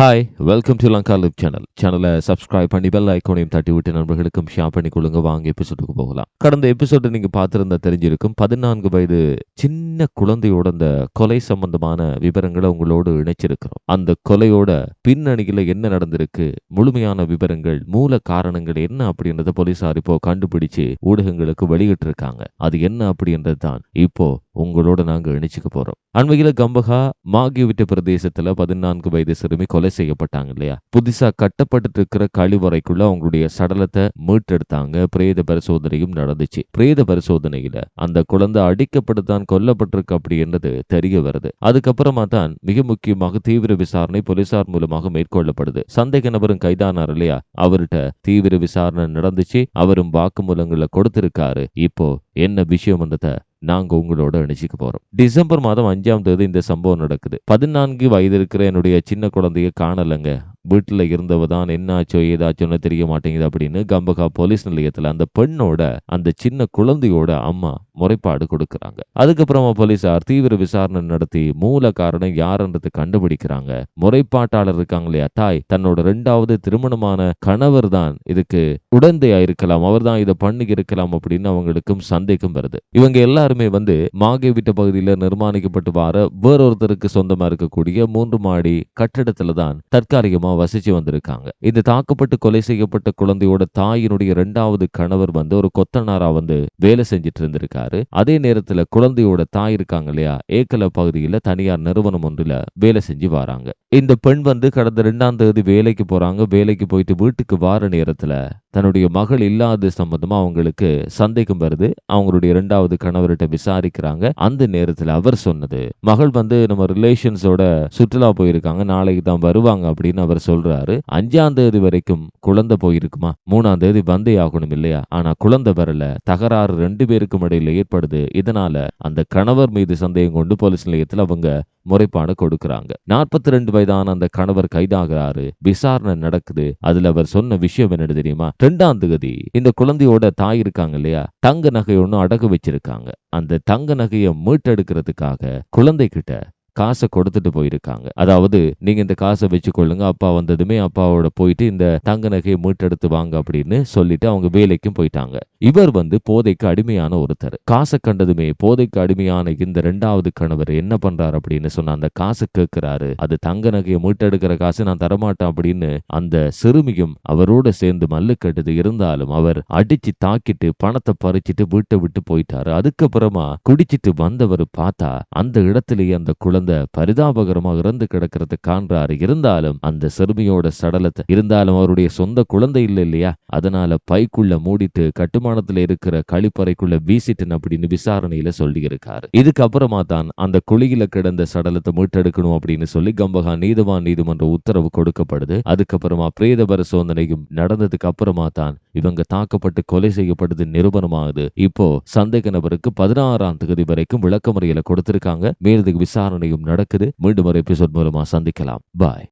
Hi welcome to Lanka lip channel சேனலை subscribe பண்ணி bell ஐக்கோனையும் தட்டி விட்டு நண்பர்களுக்கும் ஷேர் பண்ணி கொடுங்க வாங்க எபிசோடுக்கு போகலாம். கடந்த எபிசோடு நீங்கள் பார்த்துருந்தா தெரிஞ்சிருக்கும் பதினான்கு வயது சின்ன குழந்தையோட அந்த கொலை சம்பந்தமான விவரங்களை உங்களோடு இணைச்சிருக்கிறோம். அந்த கொலையோட பின்னணியில் என்ன நடந்திருக்கு முழுமையான விவரங்கள் மூல காரணங்கள் என்ன அப்படின்றத போலீசார் இப்போ கண்டுபிடிச்சு ஊடகங்களுக்கு வெளியிட்டிருக்காங்க. அது என்ன அப்படின்றது தான் இப்போ உங்களோட நாங்க இணைச்சுக்க போறோம். அண்மையில் கம்பகா மாகிவிட்ட பிரதேசத்துல பதினான்கு வயது சிறுமி கொலை செய்யப்பட்டாங்க இல்லையா? புதுசா கட்டப்பட்டு இருக்கிற கழிவறைக்குள்ள அவங்களுடைய சடலத்தை மீட்டெடுத்தாங்க. பிரேத பரிசோதனையும் நடந்துச்சு. பிரேத பரிசோதனையில அந்த குழந்தை அடிக்கப்பட்டுதான் கொல்லப்பட்டிருக்கு அப்படின்றது தெரிய வருது. அதுக்கப்புறமா தான் மிக முக்கியமாக தீவிர விசாரணை போலீசார் மூலமாக மேற்கொள்ளப்படுது. சந்தேக நபரும் கைதானார் இல்லையா? அவர்கிட்ட தீவிர விசாரணை நடந்துச்சு. அவரும் வாக்குமூலங்களை கொடுத்திருக்காரு. இப்போ என்ன விஷயம்ன்றத நாங்க உங்களோட இணைச்சிக்க போறோம். டிசம்பர் மாதம் அஞ்சாம் தேதி இந்த சம்பவம் நடக்குது. பதினான்கு வயது இருக்கிற என்னுடைய சின்ன குழந்தைய காணலங்க. வீட்டுல இருந்தவ தான் என்னாச்சோ ஏதாச்சோன்னு தெரிய மாட்டேங்குது அப்படின்னு கம்பகா போலீஸ் நிலையத்துல அந்த பெண்ணோட அந்த சின்ன குழந்தையோட அம்மா முறைப்பாடு கொடுக்கறாங்க. அதுக்கப்புறமா போலீசார் தீவிர விசாரணை நடத்தி மூல காரணம் யாருன்றது கண்டுபிடிக்கிறாங்க. முறைப்பாட்டாளர் இருக்காங்க இல்லையா தாய் தன்னோட ரெண்டாவது திருமணமான கணவர் தான் இதுக்கு உடந்தையா இருக்கலாம் அவர் தான் இதை பண்ணி இருக்கலாம் அப்படின்னு அவங்களுக்கும் சந்தேகம் வருது. இவங்க எல்லாருமே வந்து மாகே விட்ட பகுதியில நிர்மாணிக்கப்பட்டு வார வேறொருத்தருக்கு சொந்தமா இருக்கக்கூடிய மூன்று மாடி கட்டிடத்துல தான் தற்காலிகமா வசிச்சு வந்திருக்காங்க. இந்த தாக்கப்பட்டு கொலை செய்யப்பட்ட குழந்தையோட தாயினுடைய இரண்டாவது கணவர் வந்து ஒரு கொத்தனாரா வந்து வேலை செஞ்சுட்டு இருந்திருக்காரு. அதே நேரத்துல குழந்தையோட தாய் இருக்காங்க இல்லையா ஏக்கல பகுதியில தனியார் நிறுவனம் ஒன்றுல வேலை செஞ்சு வராங்க. இந்த பெண் வந்து கடந்த ரெண்டாம் தேதி வேலைக்கு போறாங்க. வேலைக்கு போயிட்டு வீட்டுக்கு வார நேரத்துல தன்னுடைய மகள் இல்லாத சம்பந்தமா அவங்களுக்கு சந்தேகம் வருது. அவங்களுடைய இரண்டாவது கணவர்கிட்ட விசாரிக்கிறாங்க. அந்த நேரத்துல அவர் சொன்னது மகள் வந்து நம்ம ரிலேஷன்ஸோட சுற்றுலா போயிருக்காங்க. நாளைக்கு தான் வருவாங்க அப்படின்னு அவர் சொல்றாரு அஞ்சாம் தேதி வரைக்கும் குழந்தை போயிருக்குமா? மூணாம் தேதி வந்தே ஆகணும் இல்லையா? ஆனா குழந்தை வரல. தகராறு ரெண்டு பேருக்கும் இடையில ஏற்படுது. இதனால அந்த கணவர் மீது சந்தேகம் கொண்டு போலீஸ் நிலையத்தில் அவங்க முறைப்பாடு கொடுக்கறாங்க. நாற்பத்தி ரெண்டு வயதான அந்த கணவர் கைதாகிறாரு. விசாரணை நடக்குது. அதுல அவர் சொன்ன விஷயம் என்னன்னு தெரியுமா? ரெண்டாம் தேதி இந்த குழந்தையோட தாய் இருக்காங்க இல்லையா? தங்க நகை ஒண்ணு அடகு வச்சிருக்காங்க. அந்த தங்க நகையை மீட்டெடுக்கிறதுக்காக குழந்தை கிட்ட காசை கொடுத்துட்டு போயிருக்காங்க. அதாவது நீங்க இந்த காசை வச்சுக்கொள்ளுங்க. அப்பா வந்ததுமே அப்பாவோட போயிட்டு இந்த தங்க நகையை மீட்டெடுத்து வாங்க அப்படின்னு சொல்லிட்டு அவங்க வேலைக்கும் போயிட்டாங்க. இவர் வந்து போதைக்கு அடிமையான ஒருத்தர். காசை கண்டதுமே போதைக்கு அடிமையான இந்த ரெண்டாவது கணவர் என்ன பண்றாரு அப்படின்னு சொன்ன அந்த காசை கேட்கிறாரு. அது தங்க நகையை மீட்டெடுக்கிற காசு நான் தரமாட்டேன் அப்படின்னு அந்த சிறுமியும் அவரோட சேர்ந்து மல்லு கட்டுது இருந்தாலும் அவர் அடிச்சு தாக்கிட்டு பணத்தை பறிச்சிட்டு வீட்டை விட்டு போயிட்டாரு. அதுக்கப்புறமா குடிச்சிட்டு வந்தவர் பார்த்தா அந்த இடத்திலேயே அந்த குழந்தை பரிதாபகரமா இறந்து கிடக்கிறத காண்றாரு இருந்தாலும் அந்த சிறுமியோட சடலத்தை இருந்தாலும் அவருடைய சொந்த குழந்தை இல்லை இல்லையா? அதனால பைக்குள்ள மூடிட்டு கட்டுமானத்துல இருக்கிற கழிப்பறைக்குள்ள வீசிட்டு அப்படின்னு விசாரணையில சொல்லி இருக்காரு இதுக்கப்புறமா தான் அந்த குழியில கிடந்த சடலத்தை மீட்டெடுக்கணும் அப்படின்னு சொல்லி கம்பகா நீதவான் நீதிமன்ற உத்தரவு கொடுக்கப்படுது. அதுக்கப்புறமா பிரேத பரிசோதனையும் நடந்ததுக்கு அப்புறமா தான் இவங்க தாக்கப்பட்டு கொலை செய்யப்பட்டது நிரூபணமாகுது. இப்போ சந்தேக நபருக்கு பதினாறாம் தேதி வரைக்கும் விளக்கமறியலை கொடுத்திருக்காங்க. மேலதுக்கு விசாரணையும் நடக்குது. மீண்டும் ஒரு எபிசோட் மூலமா சந்திக்கலாம். பாய்